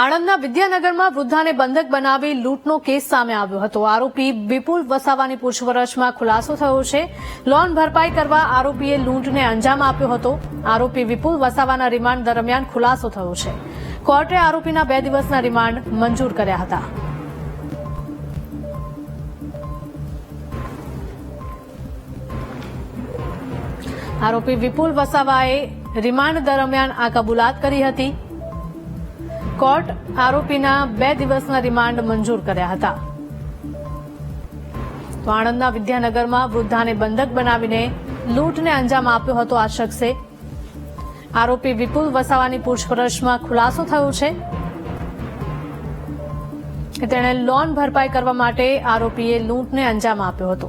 આણંદના વિદ્યાનગરમાં વૃદ્ધાને બંધક બનાવી લૂંટનો કેસ સામે આવ્યો હતો. આરોપી વિપુલ વસાવાની પૂછપરછમાં ખુલાસો થયો છે. લોન ભરપાઈ કરવા આરોપીએ લૂંટને અંજામ આપ્યો હતો. આરોપી વિપુલ વસાવાના રિમાન્ડ દરમિયાન ખુલાસો થયો છે. કોર્ટે આરોપીના બે દિવસના રિમાન્ડ મંજૂર કર્યા હતા. આરોપી વિપુલ વસાવાએ રિમાન્ડ દરમિયાન આ કબૂલાત કરી હતી. કોર્ટ આરોપીના બે દિવસના રિમાન્ડ મંજૂર કર્યા હતા. તો આણંદના વિદ્યાનગરમાં વૃદ્ધાને બંધક બનાવીને લૂંટને અંજામ આપ્યો હતો આ શખ્સે. આરોપી વિપુલ વસાવાની પૂછપરછમાં ખુલાસો થયો છે કે તેણે લોન ભરપાઈ કરવા માટે આરોપીએ લૂંટને અંજામ આપ્યો હતો.